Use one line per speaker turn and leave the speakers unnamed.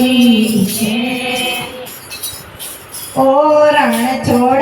પડી છે.
ઓ રણ છોડ